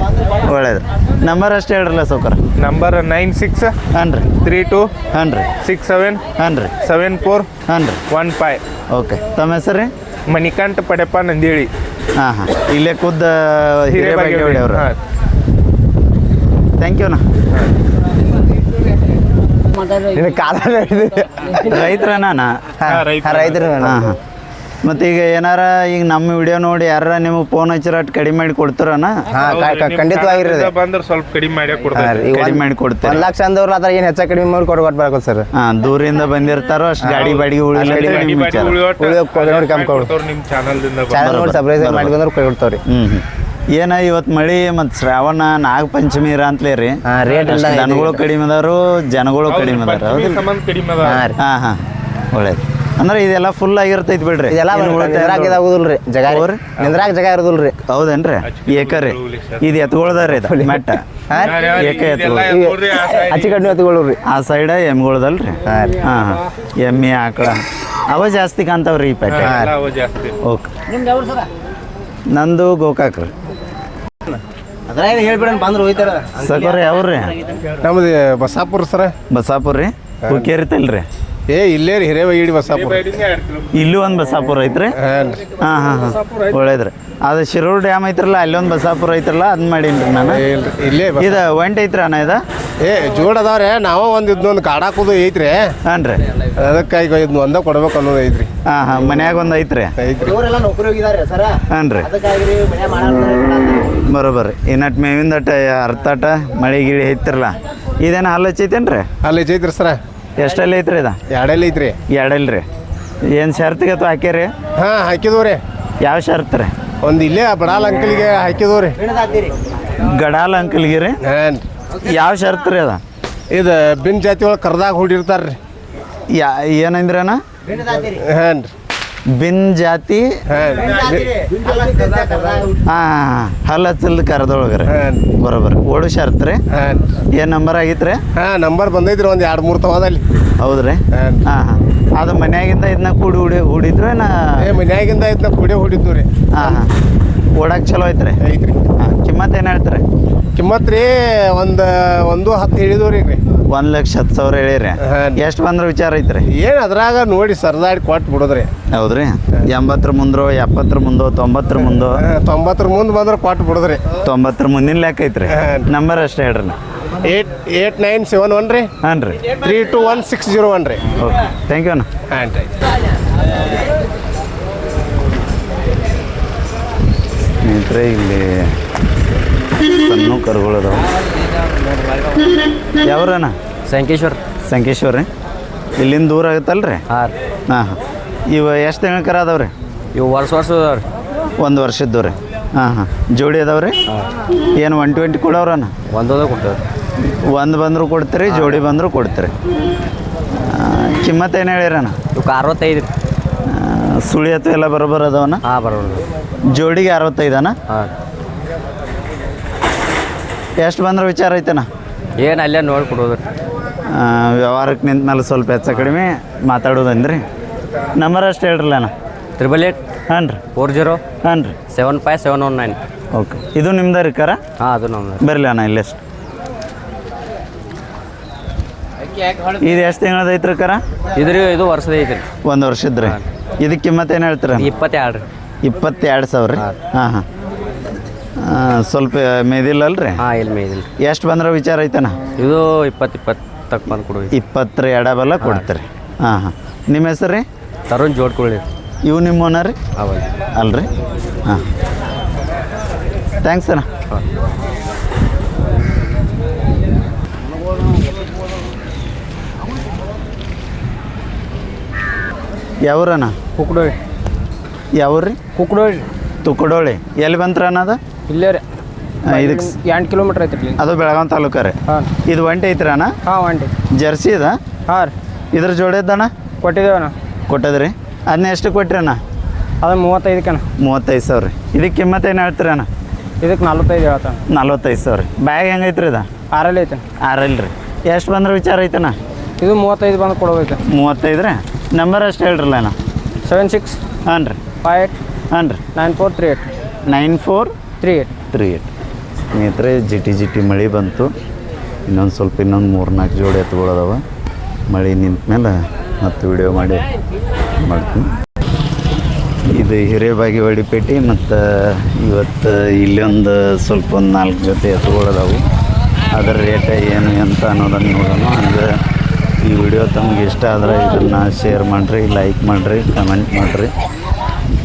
ಒಳ್ಳೇದು. ನಂಬರ್ ಅಷ್ಟೇ ಹೇಳ್ರಲ್ಲ ಸೌಕರ್ ನಂಬರ್ ನೈನ್ ಸಿಕ್ಸ್ ಹಾಂ ರೀ ತ್ರೀ ಟು ಹಾಂ ರೀ ಸಿಕ್ಸ್ ಸೆವೆನ್ ಹಾಂ ರೀ ಸೆವೆನ್ ಫೋರ್ ಹಾಂ ರೀ ಒನ್ ಫೈವ್ ಓಕೆ ತಮ್ಮ ಹೆಸರು? ರೀ ಮಣಿಕಂಠ ಪಡೆಪ್ಪ ನಂದೇಳಿ. ಹಾಂ ಹಾಂ. ಇಲ್ಲೇ ಖುದ್ದ ಹಿರೇಬಾಗಿ ಅವರು. ಯು ನಾ ಕಾಲ ರೈತರ ನಾನು ರೈತರ ರೈತ. ರೈತರು ಹಾಂ ಹಾಂ. ಮತ್ತು ಈಗ ಏನಾರ ಈಗ ನಮ್ಮ ವಿಡಿಯೋ ನೋಡಿ ಯಾರ ನಿಮ್ಗೆ ಫೋನ್ ಹಚ್ಚಿರ ಅಟ್ ಕಡಿಮೆ ಮಾಡಿ ಕೊಡ್ತಾರನ? ಖಂಡಿತವಾಗಿರೋದು. ಬಂದ್ರೆ ಸ್ವಲ್ಪ ಕಡಿಮೆ ಮಾಡಿ ಕೊಡ್ತಾರೆ. ಕಡಿಮೆ ಮಾಡಿ ಕೊಡ್ತಾರೆ? ಒಂದು ಲಕ್ಷ ಅಂದವ್ರು ಅದ್ರ ಏನು ಹೆಚ್ಚು ಕಡಿಮೆ ಮಾಡಿ ಕೊಡ್ಬಾರ್ದು ಸರ್. ಹಾಂ ದೂರಿಂದ ಬಂದಿರ್ತಾರೋ ಅಷ್ಟು ಗಾಡಿ ಬಾಡಿಗೆ ಉಳಿಲ್ಲ ನಿಮ್ಮ ವಿಚಾರ ಉಳಿಯೋ ನೋಡಿ ಕಮ್ಮಿ ಕೊಡ್ತಾರೆ ನಿಮ್ಮ ಚಾನಲ್ದಿಂದ ಚಾನಲ್ ನೋಡಿ ಸರ್ಪ್ರೈಸ್ ಮಾಡಿ ಬಂದ್ರೆ ಕೊಡ್ತಾವ್ರಿ. ಹ್ಞೂ ಹ್ಞೂ ಏನ ಇವತ್ತು ಮಳಿ ಮತ್ತು ಶ್ರಾವಣ ನಾಗ ಪಂಚಮಿ ಇರ ಅಂತಲೇ ರೀ. ಹಾ, ಅಷ್ಟ್ ದನಗಳು ಕಡಿಮೆ ಅದಾರು ಜನಗಳು ಕಡಿಮೆ ಅದಾರ ಹಾ ಹಾಂ ಹಾಂ ಹಾಂ. ಒಳ್ಳೇದು. ಅಂದ್ರೆ ಇದೆಲ್ಲ ಫುಲ್ ಆಗಿರ್ತೈತಿ ಬಿಡ್ರಿ. ಇದೆಲ್ಲ ಇನ್ನು ಉಳಿತಾಯ ನಿಂದ್ರಾಗ ಇದಾಗುದಿಲ್ರಿ. ಜಾಗ ಹೋರಿ? ನಿಂದ್ರಾಗ ಜಾಗ ಇರೋದಿಲ್ರಿ. ಹೌದೇನ್ರಿ? ಏಕರಿ. ಇದು ಎತ್ಕೊಳ್ದಾರ ಇದು ಮೆಟ್ಟ. ಏಕ ಎತ್ಕೊಳ್ ಹಚ್ಚಿ ಕಡಿಮೆ ರೀ ಆ ಸೈಡ ಎಮ್ಗೊಳ್ದಲ್ರಿ. ಹಾಂ. ರೀ ಹಾಂ ಹಾಂ. ಎಮ್ಮೆ ಆಕಳ. ಅವ ಜಾಸ್ತಿ ಕಾಣ್ತಾವ್ರಿ ಈ ಪೆಟ್ಟ ಜಾಸ್ತಿ. ಓಕೆ. ನಂದು ಗೋಕಾಕ್ ರೀ ಅದ್ರಾಗ ಹೇಳ್ಬಿಡೋಣ ಬಂದ್ರು ಹೋಯ್ತಾರ. ಸಕೋರಿ ಯಾವ್ರಿ ನಮ್ದು ಬಸಾಪುರ ಸರ. ಬಸಾಪುರ ರೀ ಹುಕ್ಕೇರಿತಲ್ರಿ ಏ ಇಲ್ಲೇ ರೀ ಇಡಿ ಬಸಾಪುರ. ಇಲ್ಲೂ ಒಂದು ಬಸಾಪುರ ಐತ್ರಿ? ಹಾಂ ರೀ. ಹಾಂ ಹಾಂ ಹಾಂ. ಒಳ್ಳೇದ್ರಿ. ಅದು ಶಿರೂರು ಡ್ಯಾಮ್ ಐತ್ರಲ್ಲ ಅಲ್ಲೊಂದು ಬಸಾಪುರ ಐತ್ರಲ್ಲ ಅದನ್ನ ಮಾಡೀನಿ ನಾನು. ಇಲ್ರಿ. ಇಲ್ಲೇ ಇದು ಒಂಟಿ ಐತ್ರಿ ಅಣ್ಣ ಇದು? ಏ ಜೋಡ್ ಅದಾವ್ರೆ ನಾವು ಒಂದು ಇದನ್ನೊಂದು ಕಾಡಾಕೋದು ಐತ್ರಿ. ಹಾಂ ರೀ. ಅದಕ್ಕೆ ಈಗ ಇದನ್ನ ಒಂದ ಕೊಡ್ಬೇಕು ಅನ್ನೋದು ಐತ್ರಿ. ಹಾಂ ಹಾಂ ಮನ್ಯಾಗ ಒಂದು ಐತ್ರಿ. ಐತ್ರಿ. ಹಾಂ ರೀ. ಬರೋಬರ್ರಿ ಇನ್ನಟ್ ಮೇವಿಂದ ಅಟ ಅರ್ತಾಟ ಮಳೆ ಗಿಳಿ ಐತ್ರಲ್ಲ. ಇದೇನು ಹಲ್ಲು ಹಚ್ಚೈತೇನು ರೀ ಅಲ್ಲಿ ಐತ್ರಿ ಸರ. ಎಷ್ಟಲ್ಲಿ ಐತ್ರಿ ಇದು? ಎರಡಲ್ಲಿ ಐತ್ರಿ. ಎರಡಲ್ಲ ರೀ ಏನು ಶರ್ತಿಗೆ ಅಥವಾ ಹಾಕ್ಯಾರಿ? ಹಾಂ ಹಾಕಿದವ್ರಿ ಯಾವ ಶರ್ತ್ ರೀ? ಒಂದು ಇಲ್ಲೇ ಬಡಾಲ್ ಅಂಕಲ್ಗೆ ಹಾಕಿದವ್ರಿ ಗಡಾಲ ಅಂಕಲ್ಗೆ ರೀ? ಹಾಂ ಯಾವ ಶರ್ತ್ ರೀ ಅದ? ಇದು ಬಿನ್ ಜಾತಿ ಒಳಗೆ ಕರ್ದಾಗ ಹೊಡಿರ್ತಾರ್ರಿ ಯಾ ಏನಂದ್ರಣ್ಣ ಹಾಂ ರೀ. ಬಿನ್ ಜಾತಿ. ಹಾಂ ಹಾಂ ಹಾಂ ಹಲ್ಲು ಹಚ್ಚಲ್ದು ಕರೆದೊಳಗೆ ರೀ ಶರ್ತ್ರಿ ಏನ್ ಹಾಂ. ಏನು ನಂಬರ್ ಆಗಿತ್ರಿ? ಹಾಂ ನಂಬರ್ ಬಂದೈತ್ರಿ ಒಂದ್ ಎರಡ್ ಮೂರು ತಗೋದಲ್ಲಿ ಹೌದ್ರಿ? ಹಾ. ಹಾ ಹಾಂ. ಅದು ಮನ್ಯಾಗಿಂದ ಇದನ್ನ ಕೂಡಿ ಹುಡಿ ಹುಡಿದ್ರು ನಾ? ಏ ಮನ್ಯಾಗಿಂದ ಇದನ್ನ ಕೂಡಿ ಹೊಡಿದ್ವು ರೀ. ಹಾ ಹಾ. ಓಡಾಕ್ ಚಲೋ ಐತ್ರಿ. ಐತ್ರಿ. ಹಾಂ ಕಿಮ್ಮತ್ ಏನ್ ಹೇಳ್ತಾರೆ? ಕಿಮ್ಮತ್ ರೀ ಒಂದು ಒಂದು ಹತ್ತು ಹೇಳಿದವ್ರಿ ರೀ ಒಂದು ಲಕ್ಷ ಹತ್ತು ಸಾವಿರ ಹೇಳಿರಿ. ಎಷ್ಟು ಬಂದ್ರೆ ವಿಚಾರ ಐತ್ರಿ? ಏನು ಅದ್ರಾಗ ನೋಡಿ ಸರ್ದಾಡಿ ಕೊಟ್ಟು ಬಿಡೋದ್ರಿ. ಹೌದ್ರಿ? ಎಂಬತ್ತರ ಮುಂದ್ರೋ ಎಪ್ಪತ್ತರ ಮುಂದೋ ತೊಂಬತ್ತರ ಮುಂದೋ? ಆ, ತೊಂಬತ್ತರ ಮುಂದೆ ಬಂದ್ರೆ ಕೊಟ್ಟು ಬಿಡೋದ್ರಿ. ತೊಂಬತ್ತರ ಮುಂದಿನ ಲೆಕ್ಕ ಐತ್ರಿ. ನಂಬರ್ ಅಷ್ಟೇ ಹೇಳ್ರಿ. Eight eight nine seven one ರೀ. ಹಾನ್ ರೀ. Three two one six zero one ರೀ. ಓಕೆ. ಥ್ಯಾಂಕ್ ಯು ಅಣ್ಣ. ಹಾಂ ರೀ ಸ್ನೇಹಿತರೆ ಇಲ್ಲಿ ಸಣ್ಣ ಕರುಗಳು ಅದಾವ. ಯಾವ್ರಣ್ಣ? ಸಂಕೇಶ್ವರ್. ಸಂಕೇಶ್ವರ್ ರೀ. ಇಲ್ಲಿಂದ ದೂರ ಆಗುತ್ತಲ್ಲ ರೀ ಹಾಂ ರೀ. ಹಾಂ ಹಾಂ. ಇವು ಎಷ್ಟು ತಿಂಗಳ ಕರ ಅದಾವ ರೀ? ಇವು ವರ್ಷ ವರ್ಷ ಅದಾವ ರೀ. ಒಂದು ವರ್ಷದ್ದು ರೀ. ಹಾಂ ಹಾಂ. ಜೋಡಿ ಅದಾವ ರೀ? ಏನು ಒನ್ ಟ್ವೆಂಟಿ ಕೊಡವ್ರಣ್ಣ ಒಂದೋದ ಕೊಡ್ತೇವೆ ಒಂದು ಬಂದರೂ ಕೊಡ್ತೀರಿ ಜೋಡಿ ಬಂದರೂ ಕೊಡ್ತೀರಿ. ಕಿಮ್ಮತ್ತು ಏನು ಹೇಳಿರಣ್ಣ? ಇವಕ್ಕೆ ಅರವತ್ತೈದು ಸುಳಿ ಅಥವಾ ಎಲ್ಲ ಬರೋಬರ್ ಅದಾವನ ಹಾಂ ಬರೋಬರ್ ಜೋಡಿಗೆ ಅರವತ್ತೈದನ ಹಾಂ ಎಷ್ಟು ಬಂದ್ರೆ ವಿಚಾರ ಐತೆನ? ಏನು ಅಲ್ಲೇ ನೋಡಿ ಕೊಡೋದು ಆ, ವ್ಯವಹಾರಕ್ಕೆ ನಿಂತ ಮೇಲೆ ಸ್ವಲ್ಪ ಹೆಚ್ಚು ಕಡಿಮೆ ಮಾತಾಡೋದಂದ್ರಿ ನಂಬರ್ ಅಷ್ಟು ಹೇಳ್ರಲ್ಲ ಅಣ್ಣ? ತ್ರಿಬಲ್ ಏಟ್ ಹಾಂ ರೀ ಫೋರ್ ಜೀರೋ ಹಾಂ ರೀ seven five seven one nine okay ಇದು ನಿಮ್ದು ರೀ ಕರ? ಹಾಂ ಅದು ನಮ್ದು. ಬರಲಿ ಅಣ್ಣ ಇಲ್ಲೆಷ್ಟು ಇದು ಎಷ್ಟು ತಿಂಗಳದ ಐತ್ರಿ ಕರ? ಇದ್ರಿ ಇದು ವರ್ಷದ ಐತ್ರಿ. ಒಂದು ವರ್ಷದ ರೀ. ಇದಕ್ಕೆ ಕಿಮ್ಮತ್ತು ಏನು ಹೇಳ್ತೀರ ಇಪ್ಪತ್ತೆರಡು ರೀ. ಇಪ್ಪತ್ತೆರಡು ಸಾವಿರ ರೀ? ಹಾಂ ಹಾಂ. ಸ್ವಲ್ಪ ಮೇದಿಲ್ಲಲ್ರಿ ಹಾಂ ಇಲ್ಲಿ ಮೇದಿಲ್ಲ ಎಷ್ಟು ಬಂದ್ರೆ ವಿಚಾರ ಐತನ ಇದು ಇಪ್ಪತ್ತು ಇಪ್ಪತ್ತು ತಕ್ಕ ಬಂದು ಕೊಡು ಇಪ್ಪತ್ತರ ಎಡಬಲ್ಲ ಕೊಡ್ತೀರಿ. ಹಾಂ ಹಾಂ. ನಿಮ್ಮ ಹೆಸರು ರೀ? ತರುಣ್ ಜೋಡ್ಕೊಳ್ಳಿ ಇವು ನಿಮ್ಮ ಓನರ್ ರೀ? ಅವಲ್ಲ ಅಲ್ರಿ? ಹಾಂ. ಥ್ಯಾಂಕ್ಸ್ ಅಣ್ಣ. ಯಾವ್ರಣ್ಣ? ಕುಕ್ಡೋಳಿ. ಯಾವ್ರಿ ಕುಕ್ಡೋಳಿ. ತುಕ್ಕಡೋಳಿ ಎಲ್ಲಿ ಬಂತ್ರ ಅನ್ನೋದು ಇಲ್ಲೇ ರೀ ಇದಕ್ಕೆ ಎಂಟು ಕಿಲೋಮೀಟ್ರ್ ಐತ್ರಿ ಅದು ಬೆಳಗಾವಿ ತಾಲೂಕು ರೀ? ಹಾಂ. ಇದು ಒಂಟಿ ಐತ್ರಿ ಅಣ್ಣ? ಹಾಂ ಒಂಟಿ. ಜರ್ಸಿ ಇದ? ಹಾಂ ರೀ. ಇದ್ರ ಜೋಡಿ ಇದ್ದಣ್ಣ ಕೊಟ್ಟಿದ್ದೇವಣ್ಣ ಕೊಟ್ಟದ್ರಿ. ಅದನ್ನ ಎಷ್ಟು ಕೊಟ್ರಿ ಅಣ್ಣ? ಅದು ಮೂವತ್ತೈದಕ್ಕಣ್ಣ ಮೂವತ್ತೈದು ಸಾವಿರ ರೀ. ಇದಕ್ಕೆ ಕಿಮ್ಮತ್ತು ಏನು ಹೇಳ್ತೀರಿ ಅಣ್ಣ? ಇದಕ್ಕೆ ನಲ್ವತ್ತೈದು ಹೇಳ್ತಾನೆ. ನಲ್ವತ್ತೈದು ಸಾವಿರ ರೀ. ಬ್ಯಾಗ್ ಹೆಂಗೈತ್ರಿ ಇದು? ಆರಲ್ಲಿ ಐತೆ ಆರಲ್ಲ ರೀ. ಎಷ್ಟು ಬಂದ್ರೆ ವಿಚಾರ ಐತಣ್ಣ ಇದು ಮೂವತ್ತೈದು ಬಂದು ಕೊಡ್ಬೇಕು ಮೂವತ್ತೈದು ರೀ. ನಂಬರ್ ಅಷ್ಟು ಹೇಳ್ರಲ್ಲ ಅಣ್ಣ. ಸೆವೆನ್ ಸಿಕ್ಸ್ ಹಾಂ ರೀ. ಫೈವ್ ಏಟ್ ಹಾಂ ರೀ. Nine four three eight. Nine four three eight three eight ಸ್ನೇಹಿತರೆ, ಜಿಟಿ ಜಿಟಿ ಮಳೆ ಬಂತು. ಇನ್ನೊಂದು ಸ್ವಲ್ಪ ಇನ್ನೊಂದು ಮೂರು ನಾಲ್ಕು ಜೋಡಿ ಎತ್ಕೊಳ್ಳೋದವ ಮಳೆ ನಿಂತ ಮೇಲೆ ಮತ್ತೆ ವಿಡಿಯೋ ಮಾಡಿ ಮಾಡ್ತೀನಿ. ಇದು ಹಿರೇಬಾಗೇವಾಡಿ ಪೇಟೆ ಮತ್ತು ಇವತ್ತು ಇಲ್ಲೊಂದು ಸ್ವಲ್ಪ ಒಂದು ನಾಲ್ಕು ಜೊತೆ ಎತ್ಕೊಳ್ಳೋದವು ಅದರ ರೇಟ್ ಏನು ಅಂತ ಅನ್ನೋದನ್ನು ನೋಡೋಣ. ಹಂಗೆ ಈ ವಿಡಿಯೋ ತಮಗೆ ಇಷ್ಟ ಆದರೆ ಇದನ್ನು ಶೇರ್ ಮಾಡಿರಿ ಲೈಕ್ ಮಾಡಿರಿ ಕಮೆಂಟ್ ಮಾಡಿರಿ.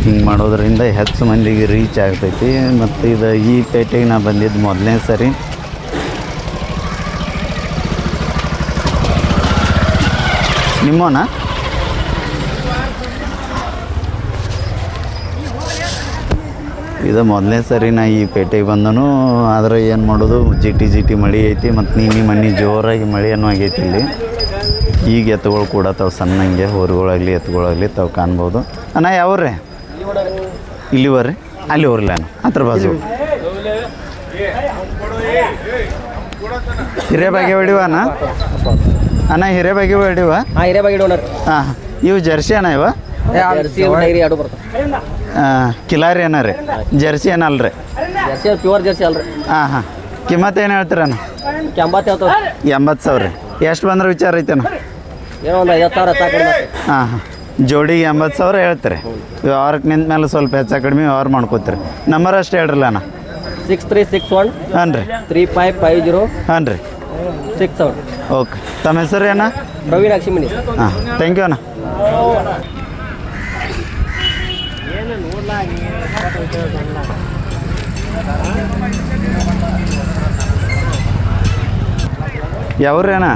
ಹಿಂಗೆ ಮಾಡೋದ್ರಿಂದ ಹೆಚ್ಚು ಮಂದಿಗೆ ರೀಚ್ ಆಗ್ತೈತಿ. ಮತ್ತು ಇದು ಈ ಪೇಟೆಗೆ ನಾ ಬಂದಿದ್ದು ಮೊದಲನೇ ಸರಿ. ನಿಮ್ಮೋನ? ಇದು ಮೊದಲನೇ ಸರಿ ನಾ ಈ ಪೇಟೆಗೆ ಬಂದನು. ಆದರೆ ಏನು ಮಾಡೋದು? ಜಿಟಿ ಜಿಟಿ ಮಳೆ ಐತಿ ಮತ್ತು ನೀನು ಮನೆ ಜೋರಾಗಿ ಮಳೆಯನ್ನು ಆಗೈತಿ ಇಲ್ಲಿ. ಈಗ ಎತ್ತುಗಳು ಕೂಡ ತಾವು ಸಣ್ಣಂಗೆ. ಹೋರುಗಳಾಗಲಿ ಎತ್ತುಗಳಾಗಲಿ ತಾವು ಕಾಣ್ಬೋದು. ಅಣ್ಣ ಯಾವ್ರಿ ಇಲ್ಲಿ ಬರ್ರಿ. ಅಲ್ಲಿ ಹೋರ್ಲಿ ಅಣ್ಣ ಹತ್ರ ಬಾಜು. ಹಿರೇಬಾಗಿ ಹೊಡಿವ ಅಣ್ಣ? ಅಣ್ಣ ಹಿರೇಬಾಗಿ ಹೊಡಿವ ಹಾಂ ಹಿರೇ ಬಾಗಿ ಡೋನರ್ ಹಾಂ ಇವು ಜರ್ಸಿ ಅಣ್ಣ ಇವ? ಕಿಲಾರಿ ಅಣ್ಣ ರೀ. ಜರ್ಸಿ ಏನಲ್ರಿ ಜರ್ಸಿ ಪ್ಯೂರ್ ಜರ್ಸಿ ಅಲ್ರಿ. ಹಾಂ ಹಾಂ. ಕಿಮ್ಮತ್ ಏನು ಹೇಳ್ತೀರಣ್ಣ ಅಣ್ಣ? ಎಂಬತ್ತು ಸಾವಿರ ರೀ. ಎಷ್ಟು ಬಂದ್ರೆ ವಿಚಾರ ಐತೆ ಏನೋ ಒಂದು ಐವತ್ತು ಸಾವಿರ ಹೆಚ್ಚು ಹಾಂ ಹಾಂ. ಜೋಡಿಗೆ ಎಂಬತ್ತು ಸಾವಿರ ಹೇಳ್ತೀರಿ. ವ್ಯವಹಾರಕ್ಕೆ ನಿಂತ ಮೇಲೆ ಸ್ವಲ್ಪ ಹೆಚ್ಚು ಕಡಿಮೆ ವ್ಯವಹಾರ ಮಾಡ್ಕೋತೀರಿ. ನಂಬರ್ ಅಷ್ಟು ಹೇಳ್ರಲ್ಲ ಅಣ್ಣ. ಸಿಕ್ಸ್ ತ್ರೀ ಸಿಕ್ಸ್ ಒನ್ ಹಾಂ ರೀ. ತ್ರೀ ಫೈವ್ ಫೈವ್ ಜೀರೋ ಹಾಂ ರೀ. Six seven okay. ತಮ್ಮ ಹೆಸರು ಅಣ್ಣ? ಪ್ರವೀಣ್ ಅಕ್ಷಿಮಣಿ ಹಾಂ ಥ್ಯಾಂಕ್ ಯು ಅಣ್ಣ. ಯಾವ್ರಿ ಅಣ್ಣ?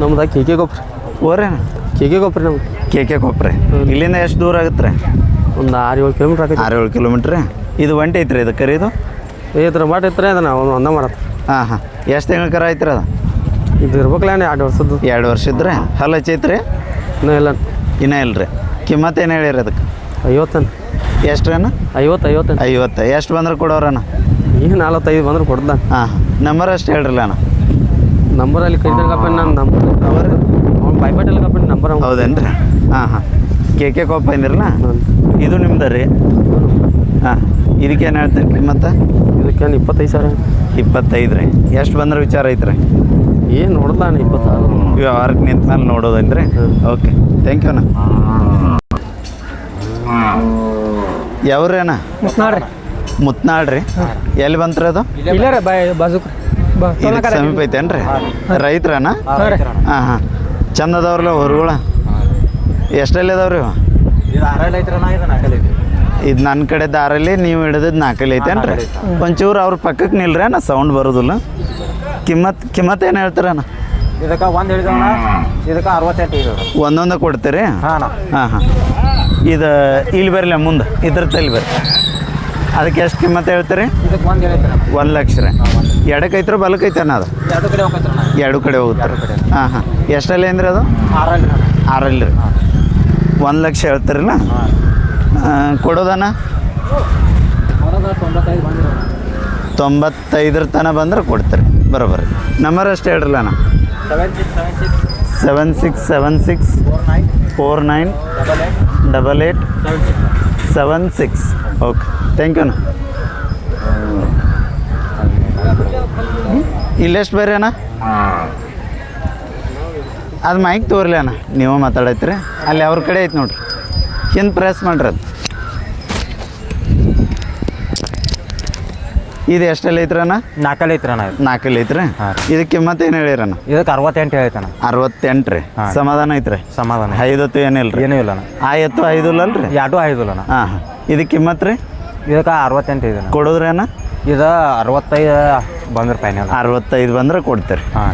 ನಮ್ದು ಕೆ ಕೆ ಗೊಬ್ಬರ ಓರೇನ ಅಣ್ಣ ಕೆ ಕೆ ಗೊಬ್ಬರ ನಮ್ದು. ಕೆ ಕೆ ಕೊಪ್ರೆ. ಇಲ್ಲಿಂದ ಎಷ್ಟು ದೂರ ಆಗುತ್ತೆ? ರೀ ಒಂದು ಆರು ಏಳು ಕಿಲೋಮೀಟ್ರ್ ಆಗೈತೆ ಆರು ಏಳು ಕಿಲೋಮೀಟ್ರ್ ಇದು ಒಂಟಿ ಐತ್ರಿ ಇದು ಕರೀದು ಐತ್ರ ಬಾಟ್ ಐತ್ರಿ ಅದನ್ನ ಒಂದು ಒಂದ ಮಾಡತ್ತೆ ಹಾಂ ಹಾಂ. ಎಷ್ಟು ತಿಂಗಳ ಕರ ಐತ್ರಿ ಅದು? ಇದು ಇರ್ಬೇಕಲ್ಲ ಎರಡು ವರ್ಷದ್ದು. ಎರಡು ವರ್ಷ ಇದ್ರೆ? ಹಲ್ ಹಚ್ಚೈತ್ರಿ ಇನ್ನೂ ಇಲ್ಲ. ಇನ್ನೂ ಇಲ್ಲ ರೀ ಕಿಮ್ಮತ್ತು ಏನು ಹೇಳಿರಿ ಅದಕ್ಕೆ? ಐವತ್ತನ ಎಷ್ಟು ರೀ ಅಣ್ಣ? ಐವತ್ತು ಐವತ್ತು ಐವತ್ತು. ಎಷ್ಟು ಬಂದ್ರೆ ಕೊಡೋರಣ್ಣ ಈಗ ನಲ್ವತ್ತೈದು ಬಂದ್ರೆ ಕೊಡ್ದ ಹಾಂ ನಂಬರ್ ಅಷ್ಟು ಹೇಳ್ರಲ್ಲ ಅಣ್ಣ? ನಂಬರಲ್ಲಿ ಕೈತಾರೆ ಕಪ್ಪ ನಾನು ನಂಬರ್ ಅವ್ನು ಬೈಬಾಟಲ್ಲಿ ಕಪ್ಪ ನಂಬರ್ ಹೌದೇನ್ರಿ? ಹೌದೇನು ರೀ ಹಾಂ ಹಾಂ. ಕೆ ಕೆ ಕೋಪ ಅಂದಿರಲ್ಲ? ಇದು ನಿಮ್ದು ರೀ? ಹಾಂ ಏನು ಹೇಳ್ತೀರಿ ಕಿಮ್ಮತ್ತ ಇದಕ್ಕೆ ಇಪ್ಪತ್ತೈದು ಸಾವಿರ? ಇಪ್ಪತ್ತೈದು ರೀ. ಎಷ್ಟು ಬಂದ್ರೆ ವಿಚಾರ ಐತ್ರಿ? ಏನು ನೋಡ್ದಾನ ಇಪ್ಪತ್ತು ಸಾವಿರ. ವ್ಯವಹಾರಕ್ಕೆ ನಿಂತ ಮೇಲೆ ನೋಡೋದಂದ್ರೆ ಓಕೆ. ಥ್ಯಾಂಕ್ ಯು ಅಣ್ಣ. ಯಾವ್ರಿ ಅಣ್ಣ ನೋಡ್ರಿ ಮುತ್ನಾಳ್ ರೀ. ಎಲ್ಲಿ ಬಂತ್ರಿ ಅದು? ಇಲ್ಲ ರೀ ಬಾಯ್ ಬಾಜುಕ್ ಬಾ ಇದಕ್ಕೆ ಸಮೀಪ ಐತೇನ್ರಿ? ರೈತ್ರನ? ಹಾಂ ಹಾಂ ಚಂದ ಅದಾವ್ರಲ್ಲ ಹೊರಗಳ? ಎಷ್ಟಲ್ಲಿ ಅದಾವ್ರಿ ರೀ ಇದು ನನ್ನ ಕಡೆ ದಾರಲ್ಲಿ ನೀವು ಹಿಡಿದಿದ್ದು ನಾಲ್ಕಲ್ಲಿ ಐತೇನ್ರಿ ಒಂಚೂರು ಅವ್ರ ಪಕ್ಕಕ್ಕೆ ನಿಲ್ರಿ ಅಣ್ಣ ಸೌಂಡ್ ಬರೋದಿಲ್ಲ. ಕಿಮ್ಮತ್ ಕಿಮ್ಮತ್ ಏನು ಹೇಳ್ತಾರೆ ಇದಕ್ಕೆ ಒಂದು ಹೇಳಿದವಣ ಇದಕ್ಕೆ ಅರವತ್ತೆಂಟು ಒಂದೊಂದು ಕೊಡ್ತೀರಿ? ಹಾಂ ಹಾಂ ಹಾಂ. ಇದು ಇಲ್ಲಿ ಬರಲಿ ಮುಂದೆ ಇದ್ರ ತಲೆ ಬರ್ರಿ. ಅದಕ್ಕೆ ಎಷ್ಟು ಕಿಮ್ಮತ್ತು ಹೇಳ್ತೀರಿ? ಇದಕ್ಕೆ ಒಂದು ಲಕ್ಷ ರೀ. ಎಡಕ್ಕೆ ಐತ್ರ ಬಲಕ್ಕೆ ಐತೆ ಅದು? ಎರಡು ಕಡೆ ಹೋಗ್ತೈತೆ ಎರಡು ಕಡೆ ಹೋಗುತ್ತೆ. ಹಾಂ ಹಾಂ. ಎಷ್ಟಲ್ಲಿ ಅಂದ್ರೆ ಅದು? ಆರಲ್ಲಿ ಆರಲ್ಲಿ ರೀ. ಒಂದು ಲಕ್ಷ ಹೇಳ್ತೀರಲ್ಲ? ಕೊಡೋದನ? ತೊಂಬತ್ತೈದರ ತನಕ ಬಂದ್ರೆ ಕೊಡ್ತಾರೆ. ಬರೋಬ್ಬರಿ. ನಂಬರ್ ಅಷ್ಟು ಹೇಳ್ರಲ್ಲ ಅಣ್ಣ. Seven six seven six seven six four nine four nine double six seven six okay thank you ಅಣ್ಣ ಇಲ್ಲೆಷ್ಟು ಬೇರೆ ಅಣ್ಣ? ಅದು ಮೈಕ್ ತೋರ್ಲಿ ಅಣ್ಣ. ನೀವು ಮಾತಾಡೈತ್ರಿ. ಅಲ್ಲಿ ಅವ್ರ ಕಡೆ ಐತೆ ನೋಡ್ರಿ. ಹಿಂದೆ ಪ್ರೆಸ್ ಮಾಡ್ರಿ ಅದು. ಇದು ಎಷ್ಟಲ್ಲಿ ಐತ್ರಣ್ಣ ನಾಲ್ಕಲ್ಲಿ ಐತ್ರಣ್ಣ ಇದು. ನಾಲ್ಕಲ್ಲಿ ಐತ್ರಿ. ಇದಕ್ಕೆ ಕಿಮ್ಮತ್ತು ಏನು ಹೇಳಿರಣ್ಣ ಇದಕ್ಕೆ ಅರವತ್ತೆಂಟು ಹೇಳ್ತಾನ ಅರವತ್ತೆಂಟು ರೀ. ಸಮಾಧಾನ ಐತ್ರಿ? ಸಮಾಧಾನ ಐದತ್ತು ಏನಿಲ್ಲ ರೀ ಏನೂ ಇಲ್ಲಣ್ಣ ಆ ಎತ್ತು ಐದು ಅಲ್ರಿ? ಎರಡು ಐದು ಇಲ್ಲಣ್ಣ ಹಾಂ ಹಾಂ. ಇದಕ್ಕೆ ಕಿಮ್ಮತ್ತು ರೀ? ಇದಕ್ಕೆ ಅರವತ್ತೆಂಟು ಇದೆ ಕೊಡೋದ್ರೇನ ಇದು ಅರವತ್ತೈದು ಬಂದ್ರೆ ಫೈನಲ್ ಅರವತ್ತೈದು ಬಂದ್ರೆ ಕೊಡ್ತೀರಿ. ಹಾಂ.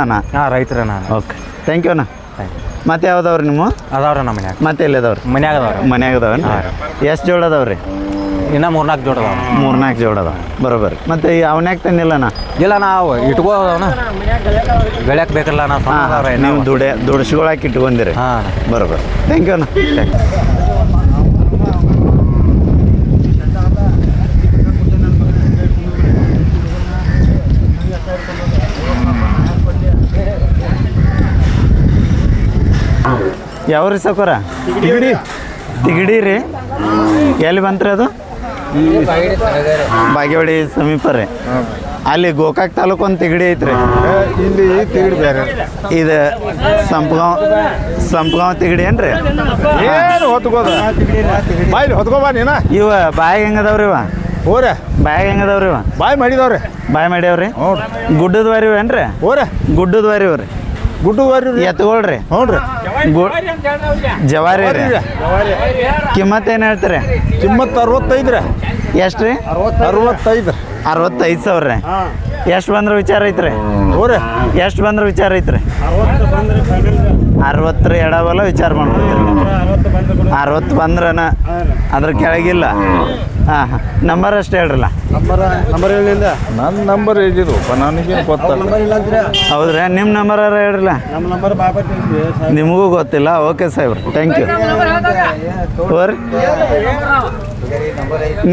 ನಾನು? ಹಾಂ ರೈತರ ನಾನು. ಓಕೆ ಥ್ಯಾಂಕ್ ಯು ಅಣ್ಣ. ಮತ್ತೆ ಯಾವ್ದವ್ರಿ ನಿಮ್ಮ? ಅದಾವ್ರ ನಮ್ಮ ಮನ್ಯಾಗ. ಮತ್ತೆ ಎಲ್ಲಿದವ್ರಿ? ಮನ್ಯಾಗ ಅದಾವ್ರಿ ಮನ್ಯಾಗ ಅದಾವನ್ ಎಷ್ಟು ಜೋಡ ಅದಾವ್ರಿ? ಇನ್ನ ಮೂರ್ನಾಲ್ಕು ಜೋಡ ಅದಾವ. ಮೂರ್ನಾಲ್ಕು ಜೋಡ ಅದಾವ. ಬರೋಬ್ಬರಿ ಮತ್ತೆ ಅವನ್ಯಾಗ ತಂದಿಲ್ಲಣ್ಣ ಇಲ್ಲ ನಾವು ಇಟ್ಕೋದವನ ಬೆಳ್ಯಾಕ ಬೇಕಲ್ಲ ನಾವು ಹಾಂ ನೀವು ದುಡೆ ದುಡ್ಸ್ಕೊಳಕ್ಕೆ ಇಟ್ಕೊಂಡಿರಿ ಹಾಂ. ಬರೋಬ್ಬರಿ ಥ್ಯಾಂಕ್ ಯು ಅಣ್ಣ. ಯಾವ್ರಿ ಸಾಕೋರ ತಿಗಡಿ. ತಿಗಡಿ ರೀ. ಎಲ್ಲಿ ಬಂತ್ರಿ ಅದು? ಬಾಗೇವಾಡಿ ಸಮೀಪ ರೀ. ಅಲ್ಲಿ ಗೋಕಾಕ್ ತಾಲೂಕು ಒಂದು ತಿಗಡಿ ಐತ್ರಿ. ಇಲ್ಲಿ ತಿಗಡಿ ಬೇರೆ. ಇದು ಸಂಪಗಾಂವ್ ಸಂಪಗಾಂವ್ ತಿಗಡಿ ಏನ್ರಿ? ಏನು ಹೊತ್ಕೋದ? ಬಾಯ್ ಹೊತ್ಕೋಬಾ ನೀನ? ಇವ ಬಾಯಿ ಹೆಂಗದವ್ರಿ ಇವ? ಓರ ಬಾಯಾಗ ಹೆಂಗದವ್ರಿ ಇವ? ಬಾಯ್ ಮಾಡಿದವ್ರಿ. ಬಾಯ್ ಮಾಡ್ಯಾವ್ರಿ? ಗುಡ್ಡದ ವಾರಿ ಏನ್ರಿ? ಓರ ಗುಡ್ಡದ ವಾರಿ ಇವ್ರಿ ಗುಡ್ಡು ಬರ್ರಿ ಎತ್ಕೊಳ್ರಿ ಹ್ಞೂ ರೀ ಗು ಜವಾರಿ ರೀ. ಕಿಮ್ಮತ್ ಏನು ಹೇಳ್ತಾರೆ? ಕಿಮ್ಮತ್ತು ಅರವತ್ತೈದು ರೀ ಎಷ್ಟು ರೀ? ಅರವತ್ತೈದು ಅರವತ್ತೈದು ಸಾವಿರ ರೀ. ಎಷ್ಟು ಬಂದ್ರೆ ವಿಚಾರ ಐತ್ರಿ? ಎಷ್ಟು ಬಂದ್ರೆ ವಿಚಾರ ಐತ್ರಿ? ಅರವತ್ತರ ಎಡವಲ್ಲ ವಿಚಾರ ಮಾಡ್ಕೊತೀರಿ ಅರವತ್ತು ಬಂದ್ರನ? ಅದ್ರ ಕೆಳಗಿಲ್ಲ. ಹಾಂ ಹಾಂ. ನಂಬರ್ ಅಷ್ಟೇ ಹೇಳ್ರಲ್ಲ? ನಂಬರ್ ನಂಬರ್ ಹೇಳಿಲ್ಲ ನನ್ನ ನಂಬರ್ ಇದ್ದಿದ್ದು ನನಗೆ ಗೊತ್ತಲ್ಲ ಹೌದ್ರಾ? ನಿಮ್ಮ ನಂಬರ್ ಹೇಳ್ರಲ್ಲ? ನಮ್ಮ ನಂಬರ್ ನಿಮಗೂ ಗೊತ್ತಿಲ್ಲ. ಓಕೆ ಸಾಹೇಬ್ರ. ಥ್ಯಾಂಕ್ ಯು ಓರ್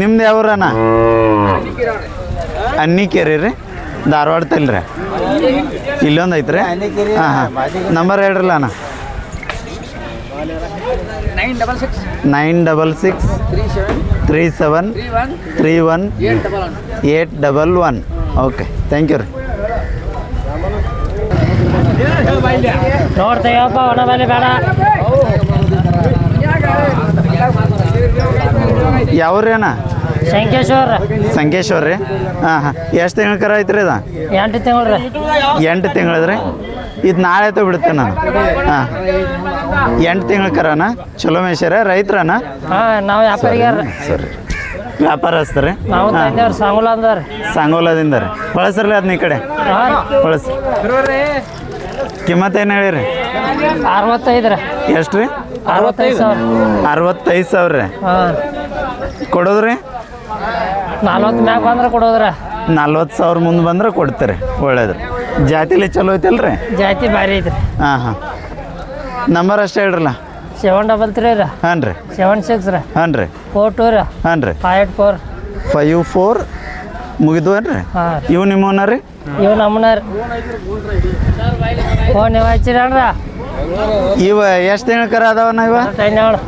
ನಿಮ್ದು ಯಾವ್ರಣ್ಣ ಅನ್ನಿಕೇರಿ ರೀ. ಧಾರವಾಡ ತಲ್ರಿ ಇಲ್ಲೊಂದು ಐತ್ರಿ. ಹಾಂ ಹಾಂ. ನಂಬರ್ ಹೇಳ್ರಲ್ಲ ಅಣ್ಣ? Nine double six three seven three one eight double one okay thank you ರೀ ನೋಡ್ತೇವಪ್ಪ ಒಣ ಮೇಲೆ ಬೇಡ. ಯಾವ್ರಿ ಅಣ್ಣ? ಶಂಕೇಶ್ವರ. ಸಂಕೇಶ್ವರ ರೀ? ಹಾಂ ಹಾಂ. ಎಷ್ಟು ತಿಂಗಳ ಕರ ಐತ್ರಿ ಇದು? ಎಂಟು ತಿಂಗಳು ರೀ. ಎಂಟು ತಿಂಗಳದ್ರಿ ಇದು ನಾಳೆ ತೊ ಬಿಡುತ್ತೆ ನಾನು. ಹಾಂ. ಎಂಟು ತಿಂಗಳ ಕರನ? ಚಲೋ ಮೇಷರ ರೈತರನ? ಹಾಂ ನಾವು ವ್ಯಾಪಾರಿಗಾರ ಸರಿ ವ್ಯಾಪಾರಸ್ಥರಿ? ನಾವು ಹಾಂ. ತಂದೇವ್ರಿ ಸಂಗುಲ ಅಂದವ್ರಿ. ಸಾಂಗೋಲದಿಂದ ರೀ ಬಳಸ್ರಲ್ಲ ಅದನ್ನ ಈ ಕಡೆ. ಹಾಂ. ಬಳಸ್ ಕಿಮ್ಮತ್ ಏನು ಹೇಳಿರಿ? ಅರವತ್ತೈದು ರೀ ಎಷ್ಟು ರೀ? ಅರವತ್ತೈದು ಸಾವಿರ. ಅರವತ್ತೈದು ಸಾವಿರ ರೀ ಹಾಂ. ಕೊಡೋದ್ರಿ? ನಲ್ವತ್ತು ಮ್ಯಾಗ ಬಂದ್ರೆ ಕೊಡೋದ್ರ. ನಲ್ವತ್ತು ಸಾವಿರ ಮುಂದೆ ಬಂದ್ರೆ ಕೊಡ್ತಾರೆ. ಒಳ್ಳೇದು ಜಾತಿಲಿ ಚಲೋ ಐತಲ್ರಿ? ಜಾತಿ ಭಾರಿ ಐತ್ರಿ. ಹಾಂ ಹಾಂ. ನಂಬರ್ ಅಷ್ಟೇ ಹೇಳ್ರಲ್ಲ? ಸೆವೆನ್ ಡಬಲ್ ತ್ರೀ ರೀ? ಹಾಂ ರೀ. ಸೆವೆನ್ ಸಿಕ್ಸ್ ರೀ? ಹಾಂ ರೀ. ಫೋರ್ ಟೂ ರೀ? ಹಾಂ ರೀ. Five eight four five four ಮುಗಿದು ರೀ ಹಾಂ ಇವು ಓನರ್ ರೀ? ಇವು ನಮ್ಮನ ರೀ. ಫೋನ್ ನೀವು ಹಚ್ಚಿರಣ್ರ? ಇವ ಎಷ್ಟು ತಿಂಗಳ ಕರ ಅದಾವನ ಇವ? ತಿಂಗಳು.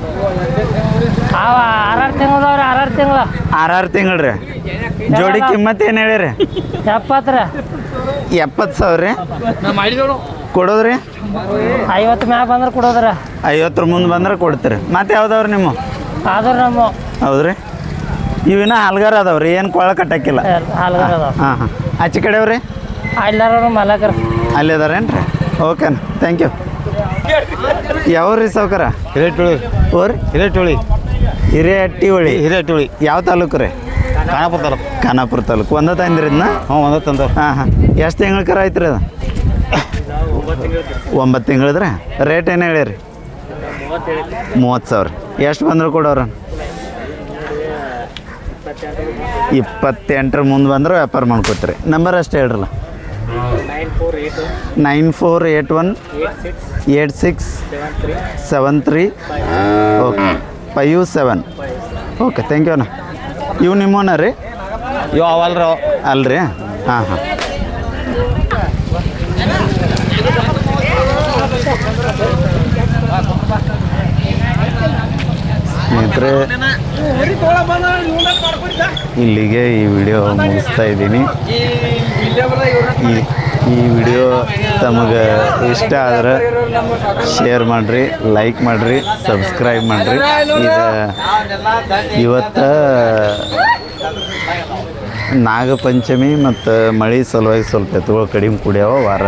ಅವ ಆರಾರು ತಿಂಗಳದವ್ರಿ ಆರಾರು ತಿಂಗಳು. ಆರಾರು ತಿಂಗಳು ರೀ. ಜೋಡಿ ಕಿಮ್ಮತ್ ಏನು ಹೇಳಿರಿ? ಎಪ್ಪತ್ತು ರೀ? ಎಪ್ಪತ್ತು ಸಾವಿರ ರೀ? ಕೊಡೋದ್ರಿ? ಐವತ್ತು ಮ್ಯಾಗ ಬಂದ್ರೆ ಕೊಡೋದ್ರ? ಐವತ್ತರ ಮುಂದೆ ಬಂದ್ರೆ ಕೊಡ್ತೀರಿ. ಮತ್ತೆ ಯಾವ್ದವ್ರಿ ನಿಮ್ಮ? ಆದ್ರೆ ನಮ್ಮ ಹೌದ್ರಿ? ಇವಿನ ಹಲ್ಗಾರ ಅದಾವ್ರಿ ಏನು ಕೊಳ ಕಟ್ಟಕ್ಕಿಲ್ಲ. ಹಾಲ್ಗಾರ ಅದಾವ ಹಾಂ ಹಾಂ. ಆಚೆ ಕಡೆಯವ್ರಿ? ಎಲ್ಲರೂ ಮಲಕರ. ಅಲ್ಲಿ ಅದಾರೇನ್ರಿ? ರೀ ಓಕೆನ ಥ್ಯಾಂಕ್ ಯು ಯಾವ್ರಿ ಸಾವ್ಕಾರ? ಹಿರೇಟುಳಿ. ಓರಿ ಹಿರೇಟುಳಿ. ಹಿರೇಹಟ್ಟಿ ಹೊಳಿ ಹಿರೇಟೋಳಿ. ಯಾವ ತಾಲೂಕು ರೀ? ಖಾನಾಪುರ ತಾಲೂಕು. ಖಾನಾಪುರ ತಾಲೂಕು. ಒಂದ ತಂದಿರಿ ಇದನ್ನ ಹ್ಞೂ ಒಂದ ತಂದ ಹಾಂ ಹಾಂ. ಎಷ್ಟು ತಿಂಗಳ ಕರ ಐತ್ರಿ ಅದು? ಒಂಬತ್ತು ತಿಂಗಳಿದ್ರೆ? ರೇಟ್ ಏನು ಹೇಳಿರಿ? ಮೂವತ್ತು ಸಾವಿರ. ಎಷ್ಟು ಬಂದರು ಕೊಡೋರು ಇಪ್ಪತ್ತೆಂಟರ ಮುಂದೆ ಬಂದ್ರೆ ವ್ಯಾಪಾರ ಮಾಡ್ಕೊತೀರಿ. ನಂಬರ್ ಅಷ್ಟೇ ಹೇಳ್ರಲ್ಲ. Nine four eight one. Eight six. Seven three. Okay. Five seven okay thank you ಅಣ್ಣ. ಇವು ನಿಮ್ಮ ರೀ? ಇವು ಅವಲ್ರಿ ಅವು. ಅಲ್ರಿ? ಹಾಂ ಹಾಂ. ಇಲ್ಲಿಗೆ ಈ ವಿಡಿಯೋ ಮುಗಿಸ್ತಾ ಇದ್ದೀನಿ. ಈ ಈ ವಿಡಿಯೋ ತಮಗೆ ಇಷ್ಟ ಆದ್ರೆ ಶೇರ್ ಮಾಡಿರಿ, ಲೈಕ್ ಮಾಡಿರಿ, ಸಬ್ಸ್ಕ್ರೈಬ್ ಮಾಡಿರಿ. ಈಗ ಇವತ್ತು ನಾಗಪಂಚಮಿ ಮತ್ತು ಮಳೆ ಸಲುವಾಗಿ ಸ್ವಲ್ಪ ಎತ್ತುಗಳು ಕಡಿಮೆ ಕೂಡ್ಯಾವ. ವಾರ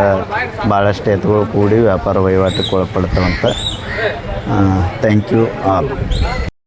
ಭಾಳಷ್ಟು ಎತ್ತುಗಳು ಕೂಡಿ ವ್ಯಾಪಾರ ವಹಿವಾಟಕ್ಕೆ ಒಳಪಡ್ತಾವಂತ ಥ್ಯಾಂಕ್ ಯು ಆಲ್